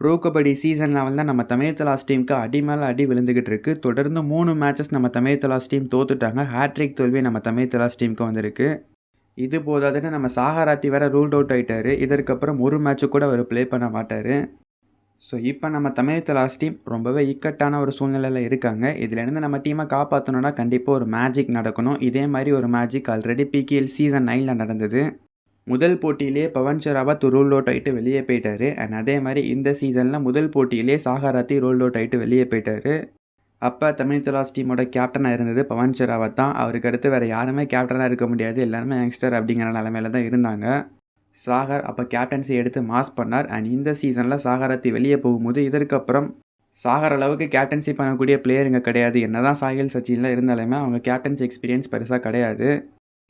Bro kabaddi season லெவலில் நம்ம தமிழ் தலாஸ் டீமுக்கு அடி மேலே அடி விழுந்துகிட்டு இருக்கு. தொடர்ந்து மூணு மேட்சஸ் நம்ம தமிழ் தலாஸ் டீம் தோத்துட்டாங்க. ஹேட்ரிக் தோல்வி நம்ம தமிழ் தலாஸ் டீமுக்கு வந்திருக்கு. இது போதாதுன்னு நம்ம சாகராத்தி வேற ரூல்ட் அவுட் ஆயிட்டாரு. இதற்கப்புறம் ஒரு மேட்ச்சு கூட அவர் ப்ளே பண்ண மாட்டார். ஸோ இப்போ நம்ம தமிழ் தலாஸ் டீம் ரொம்பவே இக்கட்டான ஒரு சூழ்நிலையில் இருக்காங்க. இதுலேருந்து நம்ம டீமை காப்பாற்றணுன்னா கண்டிப்பாக ஒரு மேஜிக் நடக்கணும். இதே மாதிரி ஒரு மேஜிக் ஆல்ரெடி பிகேஎல் சீசன் நைனில் நடந்தது. முதல் போட்டியிலே பவன் ஷராவத் ரோல் அவுட் ஆகிட்டு வெளியே போயிட்டாரு. அண்ட் அதே மாதிரி இந்த சீசனில் முதல் போட்டியிலே சாகராத்தி ரோல் அவுட் ஆகிட்டு வெளியே போயிட்டாரு. அப்போ தமிழ் தலாஸ் டீமோட கேப்டனாக இருந்தது பவன் ஷராவத் தான். அவருக்கு அடுத்து வேறு யாருமே கேப்டனாக இருக்க முடியாது. எல்லாருமே யங்ஸ்டர் அப்படிங்கிற நிலமையில தான் இருந்தாங்க. சாகர் அப்போ கேப்டன்சி எடுத்து மாஸ் பண்ணார். அண்ட் இந்த சீசனில் சாகரத்தி வெளியே போகும்போது இதற்கப்புறம் சாகர் அளவுக்கு கேப்டன்சி பண்ணக்கூடிய பிளேயருங்க கிடையாது. என்ன தான் சாகில் சச்சின்லாம் இருந்தாலுமே அவங்க கேப்டன்சி எக்ஸ்பீரியன்ஸ் பெருசாக கிடையாது.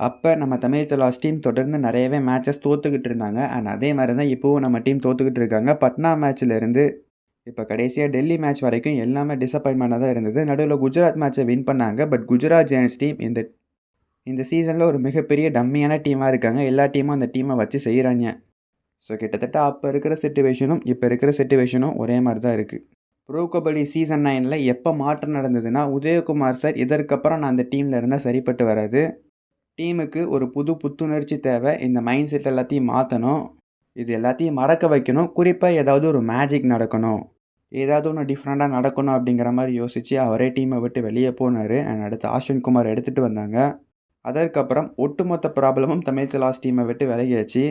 அப்போ நம்ம தமிழ் தலாஸ் டீம் தொடர்ந்து நிறையவே மேட்சஸ் தோற்றுக்கிட்டு இருந்தாங்க. அண்ட் அதே மாதிரி தான் இப்போவும் நம்ம டீம் தோற்றுக்கிட்டு இருக்காங்க. பட்னா மேட்ச்லேருந்து இப்போ கடைசியாக டெல்லி மேட்ச் வரைக்கும் எல்லாமே டிசப்பாயின்மெண்ட்டாக தான் இருந்தது. நடுவில் குஜராத் மேட்ச்சை வின் பண்ணாங்க. பட் குஜராத் ஜெயன்ஸ் டீம் இந்த இந்த சீசனில் ஒரு மிகப்பெரிய டம்மியான டீமாக இருக்காங்க. எல்லா டீமும் அந்த டீமை வச்சு செய்கிறாங்க ஸோ கிட்டத்தட்ட அப்போ இருக்கிற சுச்சுவேஷனும் இப்போ இருக்கிற சுச்சுவேஷனும் ஒரே மாதிரி தான் இருக்குது ப்ரோ கபடி சீசன் நைனில் எப்போ மாற்றம் நடந்ததுன்னா உதயகுமார் சார் இதற்கப்புறம் நான் அந்த டீமில் இருந்தால் சரிப்பட்டு வராது. டீமுக்கு ஒரு புது புத்துணர்ச்சி தேவை. இந்த மைண்ட் செட் எல்லாத்தையும் மாற்றணும் இது எல்லாத்தையும் மறக்க வைக்கணும். குறிப்பாக ஏதாவது ஒரு மேஜிக் நடக்கணும். ஏதாவது ஒன்று டிஃப்ரெண்ட்டாக நடக்கணும் அப்படிங்கிற மாதிரி யோசித்து அவரே டீமை விட்டு வெளியே போனார். அண்ட் அடுத்து ஆஷன் குமார் எடுத்துகிட்டு வந்தாங்க. அதற்கப்புறம் ஒட்டுமொத்த ப்ராப்ளமும் தமிழ் தலாஸ் டீமை விட்டு விலகியாச்சு.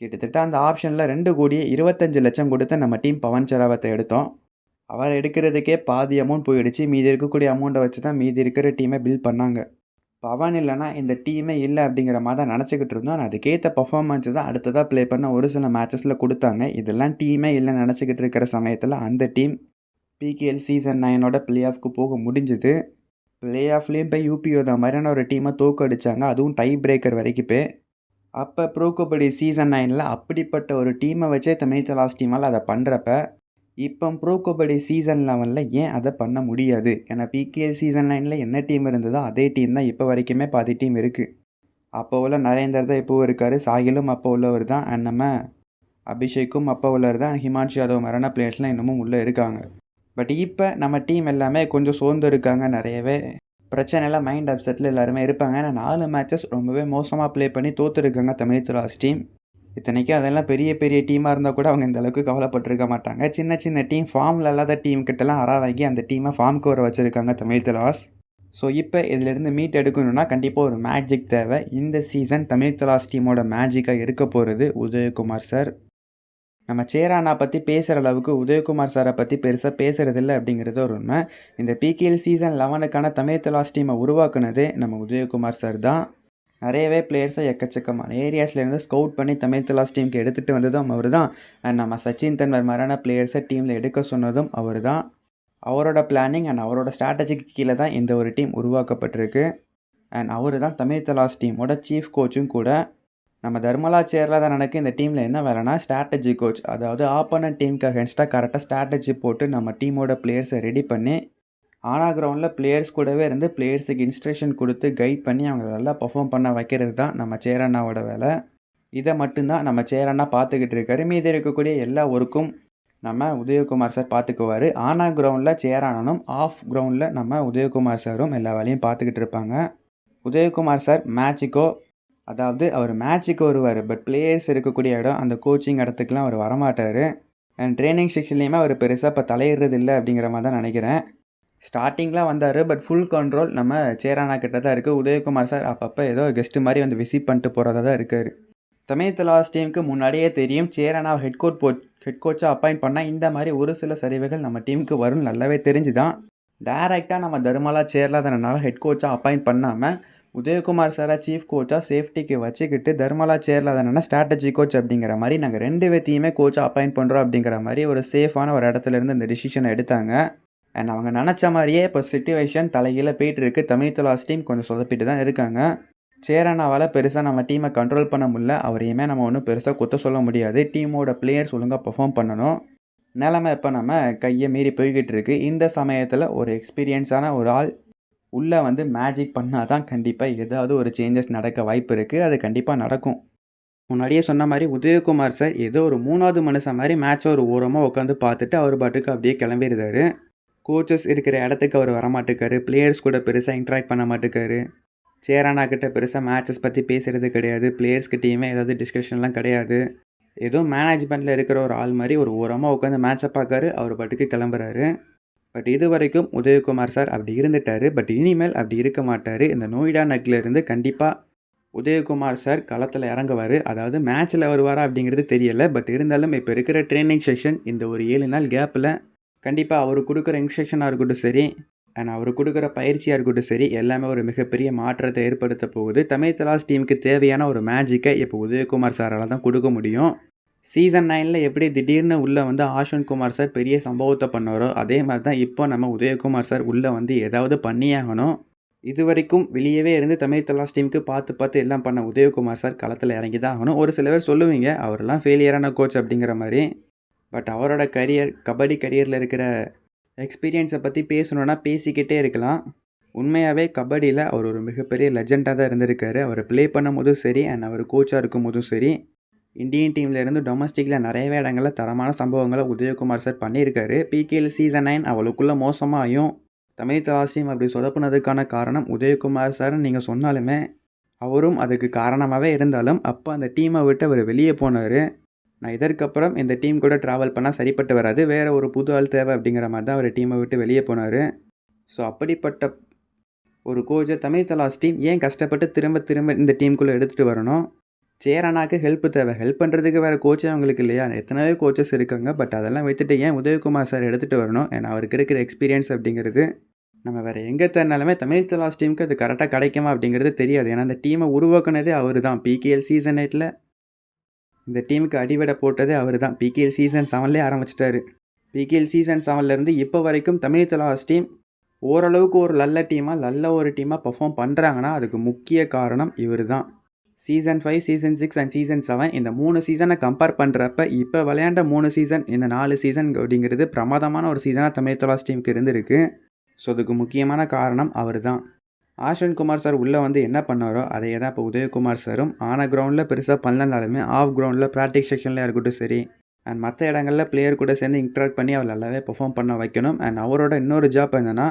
கிட்டத்தட்ட அந்த ஆப்ஷனில் ரெண்டு கோடியே இருபத்தஞ்சு லட்சம் கொடுத்து நம்ம டீம் பவன் சராவத்தை எடுத்தோம். அவர் எடுக்கிறதுக்கே பாதி அமௌண்ட் போயிடுச்சு. மீதி இருக்கக்கூடிய அமௌண்ட்டை வச்சு தான் மீதி இருக்கிற டீமை பில் பண்ணாங்க. பவன் இல்லைனா இந்த டீமே இல்லை அப்படிங்கிற மாதிரி தான் நினச்சிக்கிட்டு இருந்தோம். ஆனால் அதுக்கேற்ற பர்ஃபார்மன்ஸ் தான் அடுத்ததாக ப்ளே பண்ண ஒரு சில மேட்சஸில் கொடுத்தாங்க. இதெல்லாம் டீமே இல்லை நினச்சிக்கிட்டு இருக்கிற சமயத்தில் அந்த டீம் பிகேஎல் சீசன் நைனோட பிளே ஆஃப்க்கு போக முடிஞ்சுது. பிளே ஆஃப்லேயும் போய் யூபிஓ மாதிரியான ஒரு டீமை தோக்கடிச்சாங்க அதுவும் டை பிரேக்கர் வரைக்கும் போய். அப்போ ப்ரோ கபடி சீசன் நைனில் அப்படிப்பட்ட ஒரு டீமை வச்சே தமிழ்த்த லாஸ்ட் டீமால் அதை பண்ணுறப்ப இப்போ ப்ரோ கபடி சீசன் லெவனில் ஏன் அதை பண்ண முடியாது? ஏன்னா பிகேஎல் சீசன் நைனில் என்ன டீம் இருந்ததோ அதே டீம் தான் இப்போ வரைக்குமே பாதி டீம் இருக்குது அப்போ உள்ள நரேந்தர் தான் இப்போவும் இருக்கார். சாகிலும் அப்போ உள்ளவர் தான். அண்ட் நம்ம அபிஷேக்கும் அப்போ உள்ளவர் தான். ஹிமான்ஷு யாதவ் மரண பிளேயர்ஸ்லாம் இன்னமும் உள்ளே இருக்காங்க. பட் இப்போ நம்ம டீம் எல்லாமே கொஞ்சம் சோர்ந்து இருக்காங்க நிறையவே. பிரச்சனைலாம் மைண்ட் அப்செட்டில் எல்லாருமே இருப்பாங்க. ஏன்னா நாலு மேட்சஸ் ரொம்பவே மோசமாக ப்ளே பண்ணி தோற்றுருக்காங்க தமிழ் டீம் இத்தனைக்கும் அதெல்லாம் பெரிய பெரிய டீமாக இருந்தால் கூட அவங்க இந்த அளவுக்கு கவலைப்பட்டிருக்க மாட்டாங்க. சின்ன சின்ன டீம் ஃபார்மில் இல்லாத டீம் கிட்டலாம் அறா வாங்கி அந்த டீமை ஃபார்முக்கு வர வச்சுருக்காங்க தமிழ் தலாஸ் ஸோ இப்போ இதிலிருந்து மீட் எடுக்கணும்னா கண்டிப்பாக ஒரு மேஜிக் தேவை. இந்த சீசன் தமிழ் தலாஸ் டீமோட மேஜிக்காக இருக்க போகிறது உதயகுமார் சார் நம்ம சேரானா பற்றி பேசுகிற அளவுக்கு உதயகுமார் சாரை பற்றி பெருசாக பேசுகிறதில்ல அப்படிங்கிறது ஒரு உண்மை. இந்த பிகேஎல் சீசன் லெவனுக்கான தமிழ் தலாஸ் டீமை உருவாக்குனதே நம்ம உதயகுமார் சார் தான். நிறையவே பிளேயர்ஸை எக்கச்சக்கமான ஏரியாஸ்லேருந்து ஸ்கவுட் பண்ணி தமிழ் தலாஸ் டீமுக்கு எடுத்துகிட்டு வந்ததும் அவர் தான் அண்ட் நம்ம சச்சின் தன்வர் மாதிரியான பிளேயர்ஸை டீமில் எடுக்க சொன்னதும் அவர் தான் அவரோட பிளானிங் அண்ட் அவரோட ஸ்ட்ராட்டஜிக்கு கீழே தான் இந்த ஒரு டீம் உருவாக்கப்பட்டிருக்கு. அண்ட் அவர் தான் தமிழ் தலாஸ் டீமோட சீஃப் கோச்சும் கூட. நம்ம தர்மலா சேரில் தான் எனக்கு இந்த டீமில் என்ன வேலைனா ஸ்ட்ராட்டஜி கோச் அதாவது ஆப்போனன்ட் டீமுக்கு அகேன்ஸ்டாக கரெக்டாக ஸ்ட்ராட்டஜி போட்டு நம்ம டீமோட பிளேயர்ஸை ரெடி பண்ணி ஆனா கிரவுண்டில் பிளேயர்ஸ் கூடவே இருந்து பிளேயர்ஸுக்கு இன்ஸ்ட்ரக்ஷன் கொடுத்து கைட் பண்ணி அவங்கள நல்லா பர்ஃபார்ம் பண்ண வைக்கிறது தான் நம்ம சேரண்ணாவோட வேலை. இதை மட்டும்தான் நம்ம சேரண்ணா பார்த்துக்கிட்டு இருக்காரு. மீதி இருக்கக்கூடிய எல்லா ஒர்க்கும் நம்ம உதயகுமார் சார் பார்த்துக்குவார். ஆனா கிரவுண்டில் சேரானனும் ஆஃப் கிரவுண்டில் நம்ம உதயகுமார் சாரும் எல்லா வேலையும் பார்த்துக்கிட்டு இருப்பாங்க. உதயகுமார் சார் மேட்சுக்கோ அதாவது அவர் மேட்சுக்கு வருவார். பட் பிளேயர்ஸ் இருக்கக்கூடிய இடம் அந்த கோச்சிங் இடத்துக்குலாம் அவர் வரமாட்டார். அண்ட் ட்ரைனிங் செக்ஷன்லேயுமே அவர் பெருசாக இப்போ தலையிடுறது இல்லை அப்படிங்கிற மாதிரி தான் நினைக்கிறேன். ஸ்டார்டிங்லாம் வந்தார் பட் ஃபுல் கண்ட்ரோல் நம்ம சேரானா கிட்ட தான் இருக்குது உதயகுமார் சார் அப்பப்போ ஏதோ கெஸ்ட்டு மாதிரி வந்து விசிட் பண்ணிட்டு போகிறதா தான் இருக்கார். தமிழ் தலாஸ் டீமுக்கு முன்னாடியே தெரியும் சேரானா ஹெட் கோச் போ ஹெட் கோச்சாக அப்பாயிண்ட் பண்ணால் இந்த மாதிரி ஒரு சில சரிவுகள் நம்ம டீமுக்கு வரும் நல்லாவே தெரிஞ்சு தான் டேரெக்டாக நம்ம தர்மலா சேர்லாம் தானே ஹெட் கோச்சாக அப்பாயிண்ட் பண்ணாமல் உதயகுமார் சாரை சீஃப் கோச்சாக சேஃப்டிக்கு வச்சுக்கிட்டு தர்மலா சேரில் தானே ஸ்ட்ராட்டஜி கோச் அப்படிங்கிற மாதிரி நாங்கள் ரெண்டு பேர்த்தையுமே கோச்சாக அப்பாயிண்ட் பண்ணுறோம் அப்படிங்கிற மாதிரி ஒரு சேஃபான ஒரு இடத்துல இருந்து இந்த டிசிஷனை எடுத்தாங்க. அண்ட் அவங்க நினச்ச மாதிரியே இப்போ சுச்சுவேஷன் தலைகீழ போயிட்டு இருக்கு தமிழ் தலாஸ் டீம் கொஞ்சம் சொதப்பிட்டு தான் இருக்காங்க. சேரனாவால் பெருசாக நம்ம டீமை கண்ட்ரோல் பண்ண முடியல. அவரையுமே நம்ம ஒன்றும் பெருசாக குத்த சொல்ல முடியாது. டீமோட பிளேயர்ஸ் ஒழுங்காக பெர்ஃபார்ம் பண்ணணும். நிலமை இப்போ நம்ம கையை மீறி போய்கிட்டு இருக்கு. இந்த சமயத்தில் ஒரு எக்ஸ்பீரியன்ஸான ஒரு ஆள் உள்ளே வந்து மேஜிக் பண்ணால் தான் கண்டிப்பாக ஏதாவது ஒரு சேஞ்சஸ் நடக்க வாய்ப்பு இருக்குது அது கண்டிப்பாக நடக்கும். முன்னாடியே சொன்ன மாதிரி உதயகுமார் சார் ஏதோ ஒரு மூணாவது மனுஷன் மாதிரி மேட்சை ஒரு ஓரமாக உட்காந்து பார்த்துட்டு அவர் பாட்டுக்கு அப்படியே கிளம்பிடுறாரு கோச்சஸ் இருக்கிற இடத்துக்கு அவர் வரமாட்டேக்காரு. பிளேயர்ஸ் கூட பெருசாக இன்ட்ராக்ட் பண்ண மாட்டேக்காரு. சேரானா கிட்ட பெருசாக மேட்சஸ் பற்றி பேசுகிறது கிடையாது. பிளேயர்ஸ்கிட்டையுமே ஏதாவது டிஸ்கஷன்லாம் கிடையாது. ஏதோ மேனேஜ்மெண்ட்டில் இருக்கிற ஒரு ஆள் மாதிரி ஒரு ஓரமாக உட்காந்து மேட்சை பார்க்காரு. அவர் பாட்டுக்கு கிளம்புறாரு. பட் இது வரைக்கும் உதயகுமார் சார் அப்படி இருந்துட்டார். பட் இனிமேல் அப்படி இருக்க மாட்டார். இந்த நோய்டா நக்கிலிருந்து கண்டிப்பாக உதயகுமார் சார் களத்தில் இறங்குவார். அதாவது மேட்ச்சில் வருவாரா அப்படிங்கிறது தெரியல. பட் இருந்தாலும் இப்போ இருக்கிற ட்ரைனிங் செஷன் இந்த ஒரு ஏழு நாள் கேப்பில் கண்டிப்பாக அவர் கொடுக்குற இன்ஸ்ட்ரக்ஷனாக இருக்கட்டும் சரி அண்ட் அவர் கொடுக்குற பயிற்சியாக இருக்கட்டும் சரி எல்லாமே ஒரு மிகப்பெரிய மாற்றத்தை ஏற்படுத்த போகுது. தமிழ் தலாஸ் டீமுக்கு தேவையான ஒரு மேஜிக்கை இப்போ உதயகுமார் சாரால் தான் கொடுக்க முடியும். சீசன் நைனில் எப்படி திடீர்னு உள்ளே வந்து ஆஷன் குமார் சார் பெரிய சம்பவத்தை பண்ணாரோ அதே மாதிரி தான் இப்போ நம்ம உதயகுமார் சார் உள்ளே வந்து ஏதாவது பண்ணியே ஆகணும் இது வரைக்கும் வெளியவே இருந்து தமிழ் தலாஸ் டீமுக்கு பார்த்து பார்த்து எல்லாம் பண்ண உதயகுமார் சார் களத்தில் இறங்கி தான் ஆகணும். ஒரு சில பேர் சொல்லுவீங்க அவரெல்லாம் ஃபெயிலியரான கோச் அப்படிங்கிற மாதிரி. பட் அவரோட கரியர் கபடி கரியரில் இருக்கிற எக்ஸ்பீரியன்ஸை பற்றி பேசணுன்னா பேசிக்கிட்டே இருக்கலாம். உண்மையாகவே கபடியில் அவர் ஒரு மிகப்பெரிய லெஜெண்டாக தான் இருந்திருக்காரு. அவர் ப்ளே பண்ணும்போதும் சரி அண்ட் அவர் கோச்சாக இருக்கும் போதும் சரி இந்தியன் டீமில் இருந்து டொமஸ்டிக்கில் நிறையவே இடங்களில் தரமான சம்பவங்களை உதயகுமார் சார் பண்ணியிருக்காரு. பிகேஎல் சீசன் நைன் அவளுக்குள்ளே மோசமாகும் தமிழ் தலாசியம் அப்படி சொதப்புனதுக்கான காரணம் உதயகுமார் சார் நீங்கள் சொன்னாலுமே அவரும் அதுக்கு காரணமாகவே இருந்தாலும் அப்போ அந்த டீமை விட்டு அவர் வெளியே போனார். நான் இதற்கப்புறம் இந்த டீம் கூட ட்ராவல் பண்ணால் சரிப்பட்டு வராது. வேறு ஒரு புது ஆள் தேவை அப்படிங்கிற மாதிரி தான் அவர் டீமை விட்டு வெளியே போனார். ஸோ அப்படிப்பட்ட ஒரு கோச்சை தமிழ் தலாஸ் டீம் ஏன் கஷ்டப்பட்டு திரும்ப திரும்ப இந்த டீமுக்குள்ளே எடுத்துகிட்டு வரணும்? சேரனாக்கு ஹெல்ப் தேவை. ஹெல்ப் பண்ணுறதுக்கு வேறு கோச்சே அவங்களுக்கு இல்லையா? எத்தனையோ கோச்சஸ் இருக்காங்க. பட் அதெல்லாம் வைத்துட்டு ஏன் உதயகுமார் சார் எடுத்துகிட்டு வரணும்? ஏன்னா அவருக்கு இருக்கிற எக்ஸ்பீரியன்ஸ் அப்படிங்கிறது நம்ம வேறு எங்கே தேர்னாலுமே தமிழ் தலாஸ் டீமுக்கு அது கரெக்டாக கிடைக்குமா அப்படிங்கிறது தெரியாது. ஏன்னா அந்த டீமை உருவாக்குனதே அவர் தான் பிகேஎல் சீசன் எயிட்டில் இந்த டீமுக்கு அடிவடை போட்டதே அவர் தான் பிகேஎல் சீசன் செவன்லேயே ஆரம்பிச்சிட்டாரு. பிகேஎல் சீசன் செவன்லேருந்து இப்போ வரைக்கும் தமிழ் தலாஸ் டீம் ஓரளவுக்கு ஒரு நல்ல டீமாக நல்ல ஒரு டீமாக பர்ஃபார்ம் பண்ணுறாங்கன்னா அதுக்கு முக்கிய காரணம் இவர் தான் season five season six and season seven இந்த மூணு சீசனை கம்பேர் பண்ணுறப்ப இப்போ விளையாண்ட மூணு சீசன் இந்த நாலு சீசன் அப்படிங்கிறது பிரமாதமான ஒரு சீசனாக தமிழ் தலாஸ் டீமுக்கு இருந்திருக்கு. ஸோ அதுக்கு முக்கியமான காரணம் அவர் தான் ஆஷன் குமார் சார் உள்ளே வந்து என்ன பண்ணாரோ அதே தான் இப்போ உதயகுமார் சாரும் ஆன கிரவுண்டில் பெருசாக பண்ணலாலுமே ஆஃப் கிரவுண்டில் ப்ராக்டிஸ் செக்ஷனில் இருக்கட்டும் சரி. அண்ட் மற்ற இடங்களில் பிளேயர் கூட சேர்ந்து இன்ட்ராக்ட் பண்ணி அவர் நல்லாவே பெர்ஃபார்ம் பண்ண வைக்கணும். அண்ட் அவரோட இன்னொரு ஜாப் என்னென்னா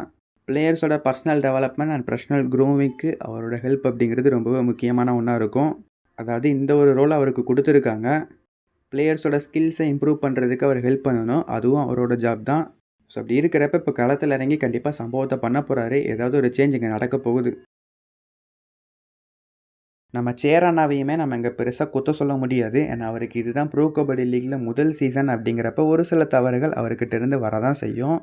பிளேயர்ஸோட பர்சனல் டெவலப்மெண்ட் அண்ட் பர்சனல் க்ரூமிங்க்கு அவரோட ஹெல்ப் அப்படிங்கிறது ரொம்பவே முக்கியமான ஒன்றா இருக்கும். அதாவது இந்த ஒரு ரோல் அவருக்கு கொடுத்துருக்காங்க. பிளேயர்ஸோட ஸ்கில்ஸை இம்ப்ரூவ் பண்ணுறதுக்கு அவர் ஹெல்ப் பண்ணணும். அதுவும் அவரோட ஜாப் தான். ஸோ அப்படி இருக்கிறப்ப இப்போ களத்தில் இறங்கி கண்டிப்பாக சம்பவத்தை பண்ண போகிறாரு ஏதாவது ஒரு சேஞ்ச் இங்கே நடக்க போகுது. நம்ம சேரானாவையுமே நம்ம இங்கே பெருசாக குத்த சொல்ல முடியாது. ஏன்னா அவருக்கு இதுதான் ப்ரோ கபடி லீக்கில் முதல் சீசன் அப்படிங்கிறப்ப ஒரு சில தவறுகள் அவர்கிட்ட இருந்து வரதான் செய்யும்.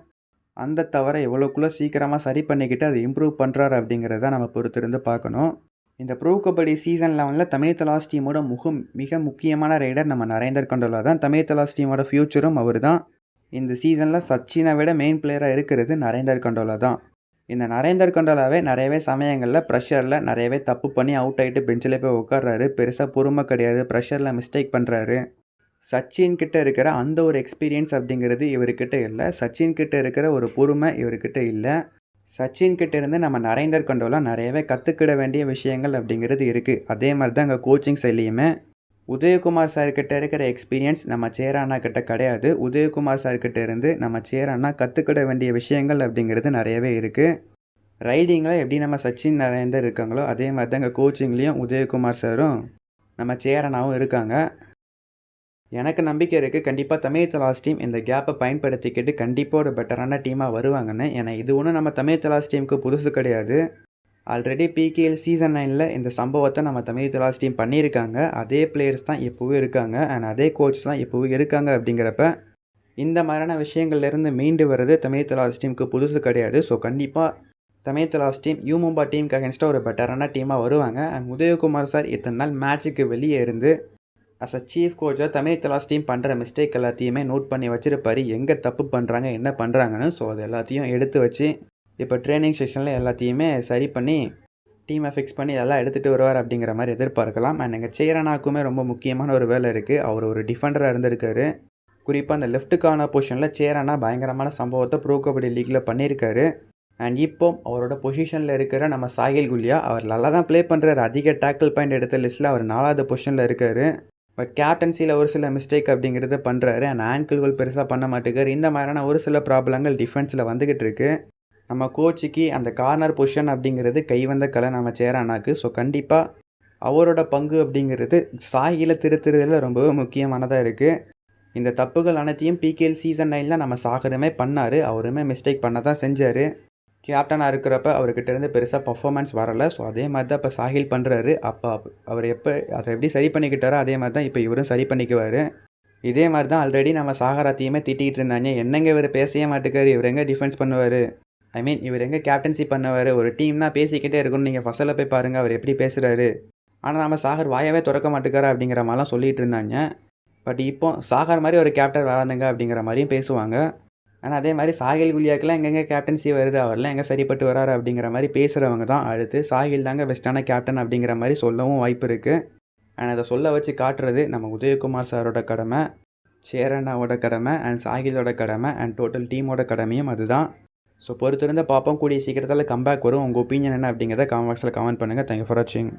அந்த தவறை எவ்வளோக்குள்ளே சீக்கிரமாக சரி பண்ணிக்கிட்டு அதை இம்ப்ரூவ் பண்ணுறாரு அப்படிங்கிறத நம்ம பொறுத்திருந்து பார்க்கணும். இந்த ப்ரோ கபடி சீசன் லெவனில் தமிழ் தலாஸ் டீமோட முக மிக முக்கியமான ரைடர் நம்ம நரேந்தர் கண்டோலா தான். தமிழ் தலாஸ் டீமோட ஃப்யூச்சரும் அவர் தான் இந்த சீசனில் சச்சினை விட மெயின் பிளேயராக இருக்கிறது நரேந்தர் கண்டோலா தான். இந்த நரேந்தர் கண்டோலாவே நிறையவே சமயங்களில் ப்ரெஷரில் நிறையவே தப்பு பண்ணி அவுட் ஆகிட்டு பெஞ்சில் போய் உட்கார்றாரு. பெருசாக பொறுமை கிடையாது. ப்ரெஷரில் மிஸ்டேக் பண்ணுறாரு சச்சின் கிட்ட இருக்கிற அந்த ஒரு எக்ஸ்பீரியன்ஸ் அப்படிங்கிறது இவர்கிட்ட இல்லை. சச்சின் கிட்ட இருக்கிற ஒரு பொறுமை இவர்கிட்ட இல்லை. சச்சின் கிட்ட இருந்து நம்ம நரேந்தர் கண்டோலா நிறையவே கற்றுக்கிட வேண்டிய விஷயங்கள் அப்படிங்கிறது இருக்குது அதே மாதிரி தான் அங்கே கோச்சிங் சைட்லேயுமே உதயகுமார் சார்கிட்ட இருக்கிற எக்ஸ்பீரியன்ஸ் நம்ம சேரானா கிட்ட கிடையாது. உதயகுமார் சார்கிட்ட இருந்து நம்ம சேரானா கற்றுக்கிட வேண்டிய விஷயங்கள் அப்படிங்கிறது நிறையவே இருக்குது ரைடிங்கில் எப்படி நம்ம சச்சின் நரேந்தர் இருக்காங்களோ அதே மாதிரி தான் எங்கள் கோச்சிங்லேயும் உதயகுமார் சாரும் நம்ம சேரனாவும் இருக்காங்க. எனக்கு நம்பிக்கை இருக்குது கண்டிப்பாக தமிழ் தலாஸ் டீம் இந்த கேப்பை பயன்படுத்திக்கிட்டு கண்டிப்பாக ஒரு பெட்டரான டீமாக வருவாங்கன்னு. ஏன்னா இது ஒன்றும் நம்ம தமிழ் தலாஸ் டீமுக்கு புதுசு கிடையாது. ஆல்ரெடி பிகேஎல் சீசன் நைனில் இந்த சம்பவத்தை நம்ம தமிழ் தலாஸ் டீம் பண்ணியிருக்காங்க. அதே பிளேயர்ஸ் தான் இப்போவும் இருக்காங்க. அண்ட் அதே கோச் தான் இப்போவும் இருக்காங்க அப்படிங்கிறப்ப இந்த மாதிரியான விஷயங்கள்லேருந்து மீண்டு வர்றது தமிழ் தலாஸ் டீமுக்கு புதுசு கிடையாது. ஸோ கண்டிப்பாக தமிழ் தலாஸ் டீம் யூ மும்பா டீமுக்கு அகேன்ஸ்டாக ஒரு பெட்டரான டீமாக வருவாங்க. அண்ட் உதயகுமார் சார் இத்தனை நாள் மேட்ச்சுக்கு வெளியே இருந்து அஸ் அ சீஃப் கோச்சாக தமிழ் தலாஸ் டீம் பண்ணுற மிஸ்டேக் எல்லாத்தையுமே நோட் பண்ணி வச்சுருப்பாரு. எங்கே தப்பு பண்ணுறாங்க என்ன பண்ணுறாங்கன்னு ஸோ அது எல்லாத்தையும் எடுத்து வச்சு இப்போ ட்ரைனிங் செஷனில் எல்லாத்தையுமே சரி பண்ணி டீமை ஃபிக்ஸ் பண்ணி எல்லாம் எடுத்துகிட்டு வருவார் அப்படிங்கிற மாதிரி எதிர்பார்க்கலாம். அண்ட் எங்கள் சேரனாக்குமே ரொம்ப முக்கியமான ஒரு வேலை இருக்குது அவர் ஒரு டிஃபெண்டராக இருந்திருக்காரு. குறிப்பாக அந்த லெஃப்ட்டுக்கான பொசிஷனில் சேரனா பயங்கரமான சம்பவத்தை ப்ரோ கபடி லீக்கில் பண்ணியிருக்காரு. அண்ட் இப்போ அவரோட பொசிஷனில் இருக்கிற நம்ம சாகில் குல்யா அவர் நல்லா தான் ப்ளே பண்ணுறாரு அதிக டேக்கிள் பாயிண்ட் எடுத்த லிஸ்ட்டில் அவர் நாலாவது பொசிஷனில் இருக்கார். பட் கேப்டன்சியில் ஒரு சில மிஸ்டேக் அப்படிங்கிறது பண்ணுறாரு அண்ட் ஆங்கிள்கள் பெருசாக பண்ண மாட்டேங்கார் இந்த மாதிரியான ஒரு சில ப்ராப்ளங்கள் டிஃபென்ஸில் வந்துக்கிட்டு இருக்குது நம்ம கோச்சுக்கு அந்த கார்னர் பொசிஷன் அப்படிங்கிறது கைவந்த கலை நம்ம சேரானாக்கு ஸோ கண்டிப்பாக அவரோட பங்கு அப்படிங்கிறது சாகில திருத்துறதுல ரொம்பவே முக்கியமானதாக இருக்குது இந்த தப்புகள் அனைத்தையும் பிகேஎல் சீசன் நைனில் நம்ம சாகருமே பண்ணார். அவருமே மிஸ்டேக் பண்ண தான் செஞ்சார் கேப்டனாக இருக்கிறப்ப அவர்கிட்ட இருந்து பெருசாக பர்ஃபார்மன்ஸ் வரலை. ஸோ அதே மாதிரி தான் இப்போ சாஹில் பண்ணுறாரு அப்போ அவர் எப்போ அதை எப்படி சரி பண்ணிக்கிட்டாரோ அதே மாதிரி தான் இப்போ இவரும் சரி பண்ணிக்குவார். இதே மாதிரி தான் ஆல்ரெடி நம்ம சாகராத்தையுமே திட்டிகிட்டு இருந்தாங்க. என்னங்க இவர் பேசவே மாட்டேக்காரு. இவர் எங்கே டிஃபென்ஸ் பண்ணுவார்? ஐ மீன் இவர் எங்கே கேப்டன்சி பண்ணுவார் ஒரு டீம்னா பேசிக்கிட்டே இருக்கணும் நீங்கள் ஃபசலில் போய் பாருங்கள் அவர் எப்படி பேசுகிறாரு ஆனால் நம்ம சாகர் வாயவே திறக்க மாட்டேக்காரு அப்படிங்கிற மாதிரிலாம் சொல்லிகிட்டு இருந்தாங்க. பட் இப்போ சாகர் மாதிரி ஒரு கேப்டன் வராதுங்க அப்படிங்கிற மாதிரியும் பேசுவாங்க. ஆனால் அதே மாதிரி சாகில் குலியாக்கெல்லாம் எங்கெங்கே கேப்டன்சி வருது அவர்லாம் எங்கே சரிப்பட்டு வராரு அப்படிங்கிற மாதிரி பேசுகிறவங்க தான் அடுத்து. சாகில் தாங்க பெஸ்ட்டான கேப்டன் அப்படிங்கிற மாதிரி சொல்லவும் வாய்ப்பு இருக்குது அண்ட் அதை சொல்ல வச்சு காட்டுறது நம்ம உதயகுமார் சாரோட கடமை சேரண்ணாவோட கடமை அண்ட் சாகிலோட கடமை அண்ட் டோட்டல் டீமோட கடமையும் அதுதான். ஸோ பொறுத்திருந்த பார்ப்போம் கூடிய சீக்கிரத்தில் கம்பேக் வரும். உங்கள் ஒப்பீனியன் என்ன அப்படிங்கிறத காமெண்ட் பாக்ஸில் கமெண்ட் பண்ணுங்கள் தேங்க்யூ ஃபார் வாட்சிங்